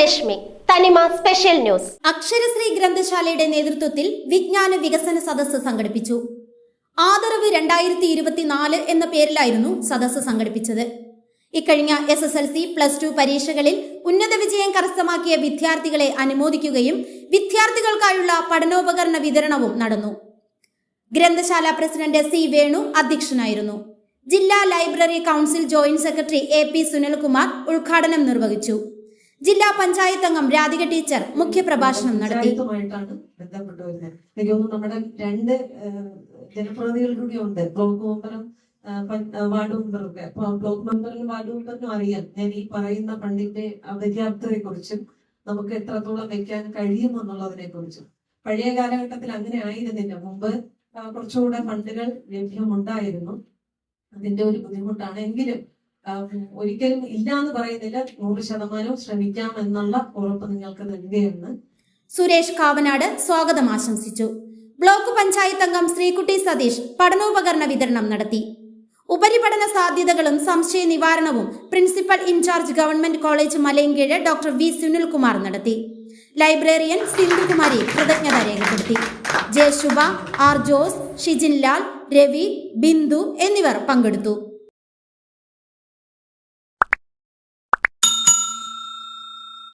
രശ്മി. തനിമ special news. Aksharasree ഗ്രന്ഥശാലയുടെ നേതൃത്വത്തിൽ വിജ്ഞാന വികസന സദസ്സ് സംഘടിപ്പിച്ചു. ആദരവ് രണ്ടായിരത്തി ഇരുപത്തിനാല് എന്ന പേരിലായിരുന്നു സദസ്സ് സംഘടിപ്പിച്ചത്. ഇക്കഴിഞ്ഞ S S L C plus two പരീക്ഷകളിൽ ഉന്നത വിജയം കരസ്ഥമാക്കിയ വിദ്യാർത്ഥികളെ അനുമോദിക്കുകയും വിദ്യാർത്ഥികൾക്കായുള്ള പഠനോപകരണ വിതരണവും നടന്നു. ഗ്രന്ഥശാല പ്രസിഡന്റ് സി വേണു അധ്യക്ഷനായിരുന്നു. ജില്ലാ library council joint secretary A P Sunilkumar ഉദ്ഘാടനം നിർവഹിച്ചു. ജില്ലാ പഞ്ചായത്ത് അംഗം രാധിക ടീച്ചർ മുഖ്യപ്രഭാഷണം നടത്തി. തോന്നുന്നു നമ്മുടെ രണ്ട് ജനപ്രതിനിധികൾ ഉണ്ട് ബ്ലോക്ക് മെമ്പറും വാർഡ് ബ്ലോക്ക് മെമ്പറിനും വാർഡ് മെമ്പറിനും അറിയാം. ഞാൻ ഈ പറയുന്ന ഫണ്ടിന്റെ അപര്യാപ്തതയെ കുറിച്ചും നമുക്ക് എത്രത്തോളം വെക്കാൻ കഴിയും എന്നുള്ളതിനെ കുറിച്ചും പഴയ കാലഘട്ടത്തിൽ അങ്ങനെ ആയിരുന്നില്ല. മുമ്പ് കുറച്ചുകൂടെ ഫണ്ടുകൾ ലഭ്യമുണ്ടായിരുന്നു. അതിന്റെ ഒരു ബുദ്ധിമുട്ടാണ് എങ്കിലും ഒരിക്കലും ഇല്ല എന്ന് പറയുന്നില്ല. നൂറ് ശതമാനവും ശ്രമിക്കാം എന്നുള്ള ഉറപ്പ് നിങ്ങൾക്ക് നൽകുകയാണ്. സുരേഷ് കാവനാട് സ്വാഗതം ആശംസിച്ചു. ബ്ലോക്ക് പഞ്ചായത്ത് അംഗം ശ്രീകുട്ടി സതീഷ് പഠനോപകരണ വിതരണം നടത്തി. ഉപരിപഠന സാധ്യതകളും സംശയ നിവാരണവും principal in-charge government college Malayinkeezh doctor V Sunilkumar നടത്തി. ലൈബ്രറിയൻ സിന്ധുകുമാരി കൃതജ്ഞത രേഖപ്പെടുത്തി. ജയശുഭ ആർ ജോസ് ഷിജിൻ ലാൽ രവി ബിന്ദു എന്നിവർ പങ്കെടുത്തു.